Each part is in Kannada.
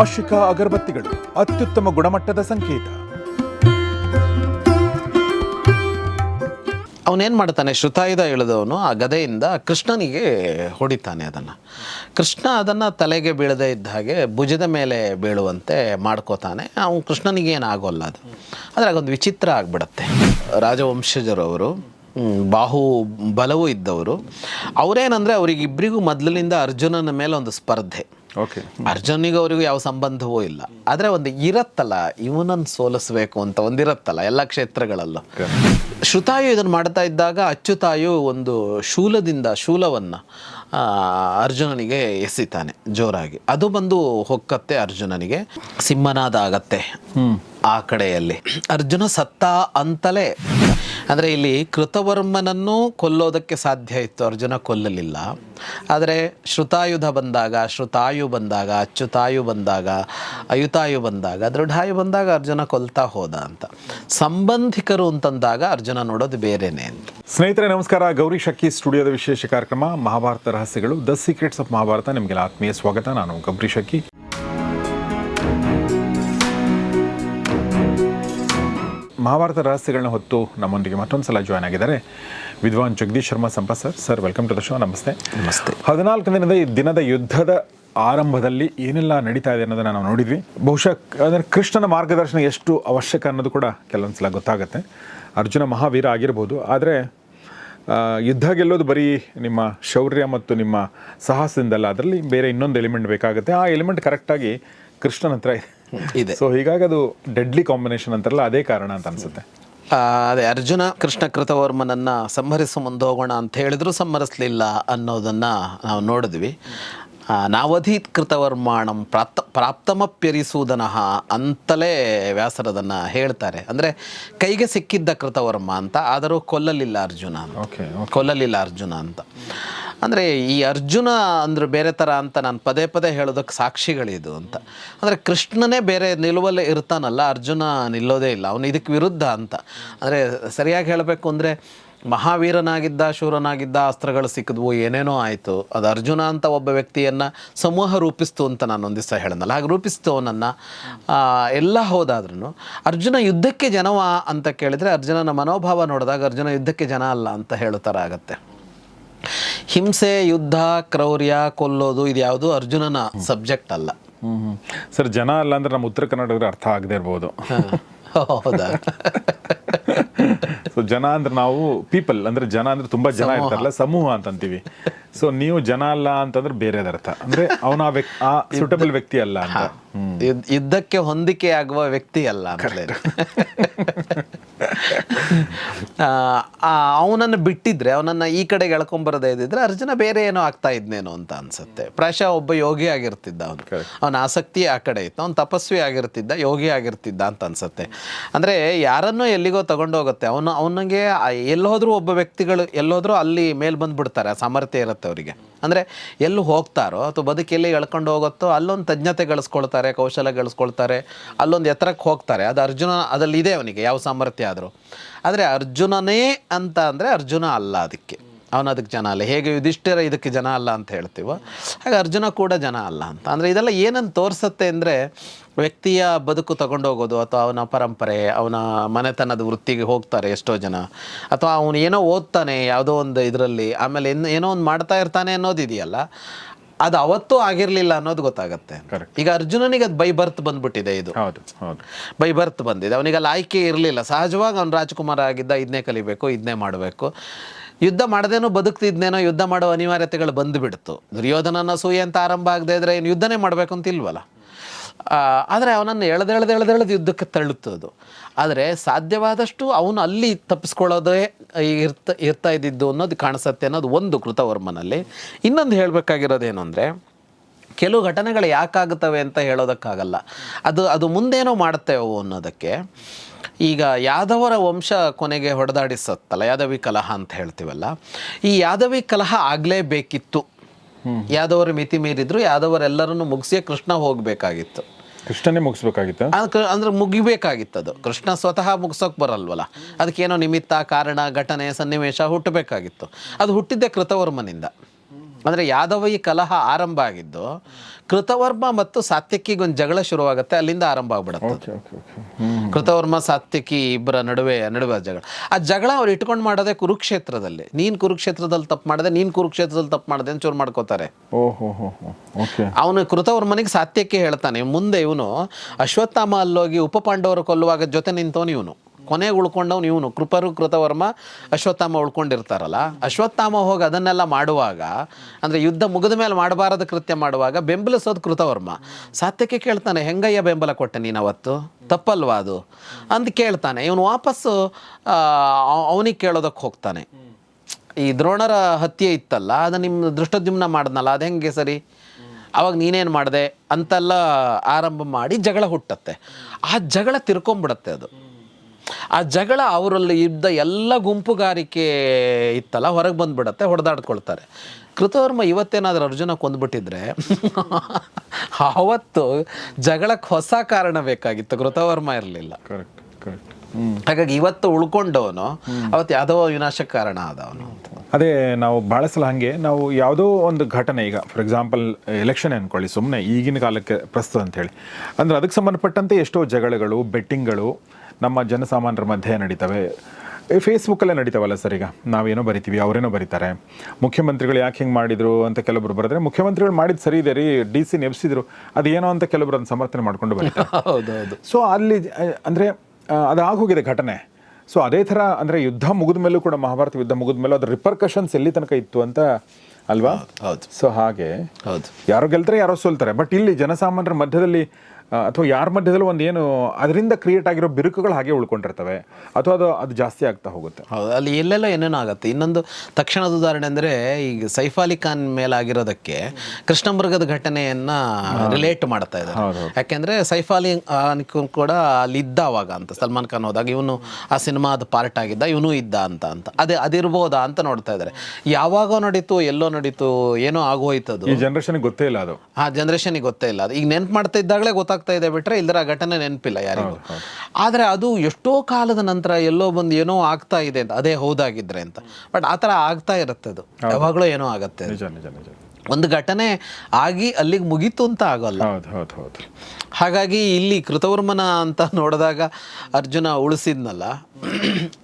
ಆಶಿಕಾ ಅಗರಬತ್ತಿಗಳು, ಅತ್ಯುತ್ತಮ ಗುಣಮಟ್ಟದ ಸಂಕೇತ. ಅವನೇನು ಮಾಡ್ತಾನೆ ಶ್ರುತಾಯುಧ ಇಳಿದವನು ಆ ಗದೆಯಿಂದ ಕೃಷ್ಣನಿಗೆ ಹೊಡಿತಾನೆ ಅದನ್ನು. ಕೃಷ್ಣ ಅದನ್ನು ತಲೆಗೆ ಬೀಳದೇ ಇದ್ದ ಹಾಗೆ ಭುಜದ ಮೇಲೆ ಬೀಳುವಂತೆ ಮಾಡ್ಕೋತಾನೆ. ಅವನು ಕೃಷ್ಣನಿಗೆ ಏನಾಗೋಲ್ಲ ಅದು. ಆದರೆ ಅದೊಂದು ವಿಚಿತ್ರ ಆಗಿಬಿಡತ್ತೆ. ರಾಜವಂಶಜರವರು ಬಾಹು ಬಲವೂ ಇದ್ದವರು, ಅವರೇನಂದರೆ ಅವರಿಗಿಬ್ಬರಿಗೂ ಮೊದಲಿನಿಂದ ಅರ್ಜುನನ ಮೇಲೆ ಒಂದು ಸ್ಪರ್ಧೆ. ಓಕೆ ಅರ್ಜುನಿಗೂ ಅವರಿಗೂ ಯಾವ ಸಂಬಂಧವೂ ಇಲ್ಲ. ಆದರೆ ಒಂದು ಇರತ್ತಲ್ಲ ಇವನನ್ನು ಸೋಲಿಸ್ಬೇಕು ಅಂತ ಒಂದಿರತ್ತಲ್ಲ ಎಲ್ಲ ಕ್ಷೇತ್ರಗಳಲ್ಲೂ. ಶ್ರುತಾಯು ಇದನ್ನು ಮಾಡ್ತಾ ಇದ್ದಾಗ ಅಚ್ಚುತಾಯು ಒಂದು ಶೂಲದಿಂದ ಶೂಲವನ್ನು ಅರ್ಜುನನಿಗೆ ಎಸಿತಾನೆ ಜೋರಾಗಿ. ಅದು ಬಂದು ಹೊಕ್ಕತ್ತೆ ಅರ್ಜುನನಿಗೆ ಸಿಂಹನಾದ ಆಗತ್ತೆ ಆ ಕಡೆಯಲ್ಲಿ. ಅರ್ಜುನ ಸತ್ತ ಅಂತಲೇ ಅಂದರೆ ಇಲ್ಲಿ ಕೃತವರ್ಮನನ್ನು ಕೊಲ್ಲೋದಕ್ಕೆ ಸಾಧ್ಯ ಇತ್ತು, ಅರ್ಜುನ ಕೊಲ್ಲಲಿಲ್ಲ. ಆದರೆ ಶ್ರುತಾಯುಧ ಬಂದಾಗ, ಶ್ರುತಾಯು ಬಂದಾಗ, ಅಚ್ಯುತಾಯು ಬಂದಾಗ, ಅಯುತಾಯು ಬಂದಾಗ, ದೃಢಾಯು ಬಂದಾಗ ಅರ್ಜುನ ಕೊಲ್ತಾ ಹೋದ ಅಂತ. ಸಂಬಂಧಿಕರು ಅಂತಂದಾಗ ಅರ್ಜುನ ನೋಡೋದು ಬೇರೆನೆ ಅಂತ. ಸ್ನೇಹಿತರೆ, ನಮಸ್ಕಾರ. ಗೌರಿ ಶಕ್ಕಿ ಸ್ಟುಡಿಯೋದ ವಿಶೇಷ ಕಾರ್ಯಕ್ರಮ ಮಹಾಭಾರತ ರಹಸ್ಯಗಳು ದ ಸೀಕ್ರೆಟ್ಸ್ ಆಫ್ ಮಹಾಭಾರತ. ನಿಮಗೆಲ್ಲ ಆತ್ಮೀಯ ಸ್ವಾಗತ. ನಾನು ಗೌರಿ ಶಕ್ಕಿ ಮಹಾಭಾರತ ರಹಸ್ಯಗಳನ್ನ ಹೊತ್ತು ನಮ್ಮೊಂದಿಗೆ ಮತ್ತೊಂದು ಸಲ ಜಾಯ್ನ್ ಆಗಿದ್ದಾರೆ ವಿದ್ವಾನ್ Jagadish Sharma ಸಂಪ sir sir welcome to the show ನಮಸ್ತೆ. ನಮಸ್ತೆ. ಹದಿನಾಲ್ಕು ದಿನದ ಈ ದಿನದ ಯುದ್ಧದ ಆರಂಭದಲ್ಲಿ ಏನೆಲ್ಲ ನಡೀತಾ ಇದೆ ಅನ್ನೋದನ್ನ ನಾವು ನೋಡಿದ್ವಿ. ಬಹುಶಃ ಅಂದರೆ ಕೃಷ್ಣನ ಮಾರ್ಗದರ್ಶನ ಎಷ್ಟು ಅವಶ್ಯಕ ಅನ್ನೋದು ಕೂಡ ಕೆಲವೊಂದು ಸಲ ಗೊತ್ತಾಗುತ್ತೆ. ಅರ್ಜುನ ಮಹಾವೀರ ಆಗಿರ್ಬೋದು ಆದರೆ ಯುದ್ಧ ಗೆಲ್ಲೋದು ಬರೀ ನಿಮ್ಮ ಶೌರ್ಯ ಮತ್ತು ನಿಮ್ಮ ಸಾಹಸದಿಂದಲ್ಲ ಅದರಲ್ಲಿ ಬೇರೆ ಇನ್ನೊಂದು ಎಲಿಮೆಂಟ್ ಬೇಕಾಗುತ್ತೆ. ಆ ಎಲಿಮೆಂಟ್ ಕರೆಕ್ಟಾಗಿ ಕೃಷ್ಣನ ಹತ್ರ ಇದೆ ಸೊ ಹೀಗಾಗಿ ಅದು ಡೆಡ್ಲಿ ಕಾಂಬಿನೇಷನ್ ಅಂತಾರಲ್ಲ ಅದೇ ಕಾರಣ ಅಂತ ಅನ್ಸುತ್ತೆ. ಅದೇ ಅರ್ಜುನ ಕೃಷ್ಣ ಕೃತವರ್ಮನನ್ನ ಸಂಹರಿಸು ಮುಂದೆ ಹೋಗೋಣ ಅಂತ ಹೇಳಿದ್ರು ಸಂಹರಿಸಲಿಲ್ಲ ಅನ್ನೋದನ್ನ ನಾವು ನೋಡಿದ್ವಿ. ನಾವಧೀತ್ ಕೃತವರ್ಮಾಣಂ ಪ್ರಾಪ್ತ ಪ್ರಾಪ್ತಮಪ್ಯರಿಸುವುದನಃ ಅಂತಲೇ ವ್ಯಾಸರದನ್ನು ಹೇಳ್ತಾರೆ. ಅಂದರೆ ಕೈಗೆ ಸಿಕ್ಕಿದ್ದ ಕೃತವರ್ಮ ಅಂತ ಆದರೂ ಕೊಲ್ಲಲಿಲ್ಲ ಅರ್ಜುನ ಕೊಲ್ಲಲಿಲ್ಲ ಅರ್ಜುನ ಅಂತ. ಅಂದರೆ ಈ ಅರ್ಜುನ ಅಂದ್ರೆ ಬೇರೆ ಥರ ಅಂತ ನಾನು ಪದೇ ಪದೇ ಹೇಳೋದಕ್ಕೆ ಸಾಕ್ಷಿಗಳಿದು ಅಂತ. ಅಂದರೆ ಕೃಷ್ಣನೇ ಬೇರೆ ನಿಲುವಲ್ಲೇ ಇರ್ತಾನಲ್ಲ, ಅರ್ಜುನ ನಿಲ್ಲೋದೇ ಇಲ್ಲ, ಅವನು ಇದಕ್ಕೆ ವಿರುದ್ಧ ಅಂತ. ಅಂದರೆ ಸರಿಯಾಗಿ ಹೇಳಬೇಕು ಅಂದರೆ ಮಹಾವೀರನಾಗಿದ್ದ, ಶೂರನಾಗಿದ್ದ ಅಸ್ತ್ರಗಳು ಸಿಕ್ಕಿದ್ವು, ಏನೇನೋ ಆಯಿತು. ಅದು ಅರ್ಜುನ ಅಂತ ಒಬ್ಬ ವ್ಯಕ್ತಿಯನ್ನು ಸಮೂಹ ರೂಪಿಸ್ತು ಅಂತ ನಾನು ಒಂದು ದಿವಸ ಹೇಳಿದ್ನಲ್ಲ. ಹಾಗೆ ರೂಪಿಸ್ತು ಅವನನ್ನು. ಎಲ್ಲ ಹೋದಾದ್ರೂ ಅರ್ಜುನ ಯುದ್ಧಕ್ಕೆ ಜನವ ಅಂತ ಕೇಳಿದರೆ ಅರ್ಜುನನ ಮನೋಭಾವ ನೋಡಿದಾಗ ಅರ್ಜುನ ಯುದ್ಧಕ್ಕೆ ಜನ ಅಲ್ಲ ಅಂತ ಹೇಳೋ ಥರ ಆಗತ್ತೆ. ಹಿಂಸೆ ಯುದ್ಧ ಕ್ರೌರ್ಯ ಕೊಲ್ಲೋದು ಇದು ಯಾವುದು ಅರ್ಜುನನ ಸಬ್ಜೆಕ್ಟ್ ಅಲ್ಲ. ಸರ್ ಜನ ಅಲ್ಲ ಅಂದ್ರೆ ನಮ್ಮ ಉತ್ತರ ಕರ್ನಾಟಕದ ಅರ್ಥ ಆಗದೆ ಇರ್ಬೋದು. ಹೌದಾ? ಸೊ ಜನ ಅಂದ್ರೆ ನಾವು ಪೀಪಲ್ ಅಂದ್ರೆ ಜನ ಅಂದ್ರೆ ತುಂಬಾ ಜನ ಇರ್ತಾರಲ್ಲ ಸಮೂಹ ಅಂತ ಅಂತೀವಿ ಸೊ ನೀವು ಜನ ಅಲ್ಲ ಅಂತಂದ್ರೆ ಬೇರೆ ಅರ್ಥ. ಅಂದ್ರೆ ಅವನ ಆ ಸೂಟಬಲ್ ವ್ಯಕ್ತಿ ಅಲ್ಲ ಅಂತ. ಯುದ್- ಯುದ್ಧಕ್ಕೆ ಹೊಂದಿಕೆ ಆಗುವ ವ್ಯಕ್ತಿ ಅಲ್ಲ ಅಂತಲೇ. ಅವನನ್ನು ಬಿಟ್ಟಿದ್ರೆ ಅವನನ್ನು ಈ ಕಡೆಗೆ ಎಳ್ಕೊಂಬರದೇ ಇದ್ದಿದ್ರೆ ಅರ್ಜುನ ಬೇರೆ ಏನೋ ಆಗ್ತಾ ಇದ್ನೇನೋ ಅಂತ ಅನ್ಸುತ್ತೆ. ಪ್ರಾಯಶಃ ಒಬ್ಬ ಯೋಗಿ ಆಗಿರ್ತಿದ್ದ ಅವನು. ಅವನ ಆಸಕ್ತಿ ಆ ಕಡೆ ಇತ್ತು. ಅವ್ನು ತಪಸ್ವಿ ಆಗಿರ್ತಿದ್ದ ಯೋಗಿ ಆಗಿರ್ತಿದ್ದ ಅಂತ ಅನ್ಸುತ್ತೆ. ಅಂದರೆ ಯಾರನ್ನೂ ಎಲ್ಲಿಗೋ ತಗೊಂಡೋಗುತ್ತೆ ಅವನು ಅವನಿಗೆ ಎಲ್ಲೋದ್ರೂ ಒಬ್ಬ ವ್ಯಕ್ತಿಗಳು ಎಲ್ಲೋದ್ರೂ ಅಲ್ಲಿ ಮೇಲೆ ಬಂದ್ಬಿಡ್ತಾರೆ ಆ ಸಾಮರ್ಥ್ಯ ಇರುತ್ತೆ ಅವರಿಗೆ. ಅಂದರೆ ಎಲ್ಲೂ ಹೋಗ್ತಾರೋ ಅಥವಾ ಬದುಕೆಲ್ಲಿ ಎಳ್ಕೊಂಡು ಹೋಗುತ್ತೋ ಅಲ್ಲೊಂದು ತಜ್ಞತೆ ಗಳಿಸ್ಕೊಳ್ತಾರೆ, ಕೌಶಲ ಗಳಿಸ್ಕೊಳ್ತಾರೆ, ಅಲ್ಲೊಂದು ಎತ್ತರಕ್ಕೆ ಹೋಗ್ತಾರೆ. ಅದು ಅರ್ಜುನ ಅದಲ್ಲಿ ಇದೆ ಅವನಿಗೆ ಯಾವ ಸಾಮರ್ಥ್ಯ ಆದರೂ. ಆದರೆ ಅರ್ಜುನನೇ ಅಂತ ಅಂದರೆ ಅರ್ಜುನ ಅಲ್ಲ ಅದಕ್ಕೆ. ಅವನು ಅದಕ್ಕೆ ಜನ ಅಲ್ಲ. ಹೇಗೆ ಯುಧಿಷ್ಠಿರ ಇದಕ್ಕೆ ಜನ ಅಲ್ಲ ಅಂತ ಹೇಳ್ತೀವೋ, ಹಾಗೆ ಅರ್ಜುನ ಕೂಡ ಜನ ಅಲ್ಲ ಅಂತ. ಅಂದರೆ ಇದೆಲ್ಲ ಏನನ್ನು ತೋರಿಸುತ್ತೆ ಅಂದರೆ ವ್ಯಕ್ತಿಯ ಬದುಕು ತಗೊಂಡೋಗೋದು ಅಥವಾ ಅವನ ಪರಂಪರೆ ಅವನ ಮನೆತನದ ವೃತ್ತಿಗೆ ಹೋಗ್ತಾರೆ ಎಷ್ಟೋ ಜನ. ಅಥವಾ ಅವನು ಏನೋ ಓದ್ತಾನೆ ಯಾವುದೋ ಒಂದು ಇದರಲ್ಲಿ ಆಮೇಲೆ ಇನ್ನು ಏನೋ ಒಂದು ಮಾಡ್ತಾ ಇರ್ತಾನೆ ಅನ್ನೋದಿದೆಯಲ್ಲ ಅದು ಅವತ್ತೂ ಆಗಿರಲಿಲ್ಲ ಅನ್ನೋದು ಗೊತ್ತಾಗುತ್ತೆ. ಈಗ ಅರ್ಜುನನಿಗೆ ಅದು ಬೈ ಬರ್ತ್ ಬಂದ್ಬಿಟ್ಟಿದೆ ಇದು. ಹೌದು ಹೌದು. ಬೈ ಬರ್ತ್ ಬಂದಿದೆ. ಅವನಿಗೆ ಅಲ್ಲಿ ಆಯ್ಕೆ ಇರಲಿಲ್ಲ. ಸಹಜವಾಗಿ ಅವ್ನು ರಾಜ್ಕುಮಾರ್ ಆಗಿದ್ದ ಇದನ್ನೇ ಕಲಿಬೇಕು ಇದನ್ನೇ ಮಾಡಬೇಕು. ಯುದ್ಧ ಮಾಡದೇನೋ ಬದುಕ್ತಿದ್ನೇನೋ ಯುದ್ಧ ಮಾಡೋ ಅನಿವಾರ್ಯತೆಗಳು ಬಂದುಬಿಡ್ತು. ದುರ್ಯೋಧನನ ಸೂಯೆ ಅಂತ ಆರಂಭ ಆಗದೆ ಇದ್ರೆ ಏನು ಯುದ್ಧನೇ ಮಾಡಬೇಕು ಅಂತ ಇಲ್ವಲ್ಲ? ಆದರೆ ಅವನನ್ನು ಎಳೆದೆಳೆದು ಎಳೆದೆಳೆದು ಯುದ್ಧಕ್ಕೆ ತಳ್ಳುತ್ತದು ಆದರೆ ಸಾಧ್ಯವಾದಷ್ಟು ಅವನು ಅಲ್ಲಿ ತಪ್ಪಿಸ್ಕೊಳ್ಳೋದೇ ಇರ್ತ, ಇರ್ತಾ ಇದ್ದಿದ್ದು ಅನ್ನೋದು ಕಾಣಿಸುತ್ತೆ ಅನ್ನೋದು ಒಂದು ಕೃತವರ್ಮನಲ್ಲಿ. ಇನ್ನೊಂದು ಹೇಳಬೇಕಾಗಿರೋದೇನು ಅಂದರೆ ಕೆಲವು ಘಟನೆಗಳು ಯಾಕಾಗುತ್ತವೆ ಅಂತ ಹೇಳೋದಕ್ಕಾಗಲ್ಲ. ಅದು ಅದು ಮುಂದೇನೋ ಮಾಡುತ್ತೇವೋ ಅನ್ನೋದಕ್ಕೆ. ಈಗ ಯಾದವರ ವಂಶ ಕೊನೆಗೆ ಹೊಡೆದಾಡಿಸತ್ತಲ್ಲ, ಯಾದವಿ ಕಲಹ ಅಂತ ಹೇಳ್ತೀವಲ್ಲ, ಈ ಯಾದವಿ ಕಲಹ ಆಗಲೇಬೇಕಿತ್ತು ಯಾದವರು ಮಿತಿ ಮೀರಿದ್ರು ಯಾದವರೆಲ್ಲರನ್ನು ಮುಗಿಸಿ ಕೃಷ್ಣ ಹೋಗಬೇಕಾಗಿತ್ತು. ಕೃಷ್ಣನೇ ಮುಗಿಸ್ಬೇಕಾಗಿತ್ತು? ಅಂದ್ರೆ ಮುಗಿಬೇಕಾಗಿತ್ತು ಅದು. ಕೃಷ್ಣ ಸ್ವತಃ ಮುಗಿಸೋಕೆ ಬರಲ್ವಲ್ಲ. ಅದಕ್ಕೇನೋ ನಿಮಿತ್ತ ಕಾರಣ ಘಟನೆ ಸನ್ನಿವೇಶ ಹುಟ್ಟಬೇಕಾಗಿತ್ತು. ಅದು ಹುಟ್ಟಿದ್ದೆ ಕೃತವರ್ಮನಿಂದ. ಅಂದರೆ ಯಾದವ ಈ ಕಲಹ ಆರಂಭ ಆಗಿದ್ದು ಕೃತವರ್ಮ ಮತ್ತು ಸಾತ್ಯಕಿಗೊಂದು ಜಗಳ ಶುರುವಾಗುತ್ತೆ ಅಲ್ಲಿಂದ ಆರಂಭ ಆಗ್ಬಿಡುತ್ತೆ. ಕೃತವರ್ಮ ಸಾತ್ಯಕಿ ಇಬ್ಬರ ನಡುವೆ ನಡುವೆ ಜಗಳ. ಆ ಜಗಳ ಅವ್ರು ಇಟ್ಕೊಂಡು ಮಾಡೋದೇ ಕುರುಕ್ಷೇತ್ರದಲ್ಲಿ. ನೀನು ಕುರುಕ್ಷೇತ್ರದಲ್ಲಿ ತಪ್ಪು ಮಾಡಿದೆ ನೀನು ಕುರುಕ್ಷೇತ್ರದಲ್ಲಿ ತಪ್ಪು ಮಾಡಿದೆ ಅಂತ ಚೂರು ಮಾಡ್ಕೋತಾರೆ. ಅವನು ಕೃತವರ್ಮನಿಗೆ ಸಾತ್ಯಕ್ಕೆ ಹೇಳ್ತಾನೆ. ಮುಂದೆ ಇವನು ಅಶ್ವತ್ಥಾಮ ಅಲ್ಲೋಗಿ ಉಪಪಾಂಡವರು ಕೊಲ್ಲುವಾಗ ಜೊತೆ ನಿಂತವನು ಇವನು. ಕೊನೆಗೆ ಉಳ್ಕೊಂಡವನು ಇವನು ಕೃಪರು ಕೃತವರ್ಮ, ಅಶ್ವತ್ಥಾಮ ಉಳ್ಕೊಂಡಿರ್ತಾರಲ್ಲ, ಅಶ್ವತ್ಥಾಮ ಹೋಗಿ ಅದನ್ನೆಲ್ಲ ಮಾಡುವಾಗ, ಅಂದರೆ ಯುದ್ಧ ಮುಗಿದ ಮೇಲೆ ಮಾಡಬಾರದ ಕೃತ್ಯ ಮಾಡುವಾಗ ಬೆಂಬಲಿಸೋದು ಕೃತವರ್ಮ. ಸಾತ್ಯಕ್ಕೆ ಕೇಳ್ತಾನೆ, ಹೆಂಗಯ್ಯ ಬೆಂಬಲ ಕೊಟ್ಟೆ ನೀನು ಅವತ್ತು ತಪ್ಪಲ್ವಾ ಅದು? ಅಂತ ಕೇಳ್ತಾನೆ. ಇವನು ವಾಪಸ್ಸು ಅವನಿಗೆ ಕೇಳೋದಕ್ಕೆ ಹೋಗ್ತಾನೆ. ಈ ದ್ರೋಣರ ಹತ್ಯೆ ಇತ್ತಲ್ಲ, ಅದು ನಿಮ್ಮ ದೃಷ್ಟದ್ಯುಮ್ನ ಮಾಡಿದ್ನಲ್ಲ, ಅದು ಹೆಂಗೆ ಸರಿ? ಅವಾಗ ನೀನೇನು ಮಾಡಿದೆ? ಅಂತೆಲ್ಲ ಆರಂಭ ಮಾಡಿ ಜಗಳ ಹುಟ್ಟತ್ತೆ. ಆ ಜಗಳ ತಿರ್ಕೊಂಬಿಡತ್ತೆ ಅದು. ಆ ಜಗಳ ಅವರಲ್ಲಿ ಇದ್ದ ಎಲ್ಲ ಗುಂಪುಗಾರಿಕೆ ಇತ್ತಲ್ಲ ಹೊರಗೆ ಬಂದ್ಬಿಡತ್ತೆ ಹೊಡೆದಾಡ್ಕೊಳ್ತಾರೆ. ಕೃತವರ್ಮ ಇವತ್ತೇನಾದರೂ ಅರ್ಜುನ ಕೊಂದ್ಬಿಟ್ಟಿದ್ರೆ ಅವತ್ತು ಜಗಳಕ್ಕೆ ಹೊಸ ಕಾರಣ ಬೇಕಾಗಿತ್ತು ಕೃತವರ್ಮ ಇರಲಿಲ್ಲ. ಕರೆಕ್ಟ್ ಕರೆಕ್ಟ್ ಹಾಗಾಗಿ ಇವತ್ತು ಉಳ್ಕೊಂಡವನು ಅವತ್ತು ಯಾವುದೋ ವಿನಾಶಕ್ಕೆ ಕಾರಣ ಆದವನು. ಅಂತ ಅದೇ ನಾವು ಭಾಳ ಸಲ ಹಾಗೆ ನಾವು ಯಾವುದೋ ಒಂದು ಘಟನೆ ಈಗ ಫಾರ್ ಎಕ್ಸಾಂಪಲ್ ಎಲೆಕ್ಷನ್ ಅನ್ಕೊಳ್ಳಿ ಸುಮ್ಮನೆ ಈಗಿನ ಕಾಲಕ್ಕೆ ಪ್ರಸ್ತುತ ಅಂತೇಳಿ ಅಂದರೆ ಅದಕ್ಕೆ ಸಂಬಂಧಪಟ್ಟಂತೆ ಎಷ್ಟೋ ಜಗಳಗಳು ಬೆಟ್ಟಿಂಗ್ಗಳು ನಮ್ಮ ಜನಸಾಮಾನ್ಯರ ಮಧ್ಯೆ ನಡೀತವೆ. ಫೇಸ್ಬುಕ್ಕಲ್ಲೇ ನಡೀತಾವಲ್ಲ ಸರ್ ಈಗ? ನಾವೇನೋ ಬರಿತೀವಿ ಅವರೇನೋ ಬರೀತಾರೆ. ಮುಖ್ಯಮಂತ್ರಿಗಳು ಯಾಕೆ ಹಿಂಗೆ ಮಾಡಿದರು ಅಂತ ಕೆಲವೊಬ್ರು ಬರೆದ್ರೆ ಮುಖ್ಯಮಂತ್ರಿಗಳು ಮಾಡಿದ್ದು ಸರಿ ಇದೆ ರೀ ಡಿ ಸಿ ನೆಪ್ಸಿದ್ರು. ಅದೇನೋ ಅಂತ ಕೆಲವೊಬ್ರು ಅದನ್ನು ಸಮರ್ಥನೆ ಮಾಡ್ಕೊಂಡು ಬರೀತಾರೆ. ಸೊ ಅಲ್ಲಿ ಅಂದರೆ ಅದು ಆಗೋಗಿದೆ ಘಟನೆ. ಸೊ ಅದೇ ಥರ ಅಂದರೆ ಯುದ್ಧ ಮುಗಿದ ಮೇಲೂ ಕೂಡ ಮಹಾಭಾರತ ಯುದ್ಧ ಮುಗಿದ ಮೇಲೂ ಅದ್ರ ರಿಪರ್ಕಷನ್ಸ್ ಎಲ್ಲಿ ತನಕ ಇತ್ತು ಅಂತ ಅಲ್ವಾ? ಹೌದು ಸೊ ಹಾಗೆ. ಹೌದು. ಯಾರೋ ಗೆಲ್ತಾರೆ ಯಾರೋ ಸೋಲ್ತಾರೆ. ಬಟ್ ಇಲ್ಲಿ ಜನಸಾಮಾನ್ಯರ ಮಧ್ಯದಲ್ಲಿ ಅಥವಾ ಯಾರ ಮಧ್ಯದಲ್ಲಿ ಒಂದು ಏನು ಅದರಿಂದ ಕ್ರಿಯೇಟ್ ಆಗಿರೋ ಬಿರುಕುಗಳು ಹಾಗೆ ಉಳ್ಕೊಂಡಿರ್ತವೆ. ಅಥವಾ ಅದು ಅದು ಜಾಸ್ತಿ ಆಗ್ತಾ ಹೋಗುತ್ತೆ. ಹೌದು ಅಲ್ಲಿ ಎಲ್ಲೆಲ್ಲ ಏನೇನೋ ಆಗುತ್ತೆ ಇನ್ನೊಂದು ತಕ್ಷಣದ ಉದಾಹರಣೆ ಅಂದರೆ ಈಗ ಸೈಫ್ ಅಲಿ ಖಾನ್ ಮೇಲಾಗಿರೋದಕ್ಕೆ ಕೃಷ್ಣಮೃಗದ ಘಟನೆಯನ್ನ ರಿಲೇಟ್ ಮಾಡ್ತಾ ಇದ್ದಾರೆ. ಯಾಕೆಂದರೆ ಸೈಫ್ ಅಲಿ ಖಾನ್ ಕೂಡ ಅಲ್ಲಿ ಇದ್ದ ಅವಾಗ ಅಂತ ಸಲ್ಮಾನ್ ಖಾನ್ ಹೋದಾಗ ಇವನು ಆ ಸಿನಿಮಾದ ಪಾರ್ಟ್ ಆಗಿದ್ದ ಇವನು ಇದ್ದ ಅಂತ ಅಂತ. ಅದೇ ಅದಿರ್ಬೋದಾ ಅಂತ ನೋಡ್ತಾ ಇದ್ದಾರೆ. ಯಾವಾಗೋ ನಡೀತು ಎಲ್ಲೋ ನಡೀತು ಏನೋ ಆಗೋಯ್ತದು. ಈ ಜನರೇಷನ್ಗೆ ಗೊತ್ತೇ ಇಲ್ಲ ಅದು. ಆ ಜನರೇಷನ್ಗೆ ಗೊತ್ತೇ ಇಲ್ಲ ಅದು. ಈಗ ನೆನ್ಪು ಮಾಡ್ತಾ ಇದ್ದಾಗಲೇ ಗೊತ್ತಾಗ್ತಾ ಇದೆ ಬಿಟ್ರೆ ಇಲ್ಲರ ಆ ಘಟನೆ ನೆನಪಿಲ್ಲ ಯಾರಿಗೂ. ಆದರೆ ಅದು ಎಷ್ಟೋ ಕಾಲದ ನಂತರ ಎಲ್ಲೋ ಬಂದು ಏನೋ ಆಗ್ತಾ ಇದೆ ಅಂತ ಅದೇ ಹೌದಾಗಿದ್ರೆ ಅಂತ. ಬಟ್ ಆ ಥರ ಆಗ್ತಾ ಇರುತ್ತೆ ಅದು. ಯಾವಾಗಲೂ ಏನೋ ಆಗುತ್ತೆ ನಿಜ ನಿಜ ನಿಜ. ಒಂದು ಘಟನೆ ಆಗಿ ಅಲ್ಲಿಗೆ ಮುಗೀತು ಅಂತ ಆಗೋಲ್ಲ. ಹಾಗಾಗಿ ಇಲ್ಲಿ ಕೃತವರ್ಮನ ಅಂತ ನೋಡಿದಾಗ ಅರ್ಜುನ ಉಳಿಸಿದ್ನಲ್ಲ.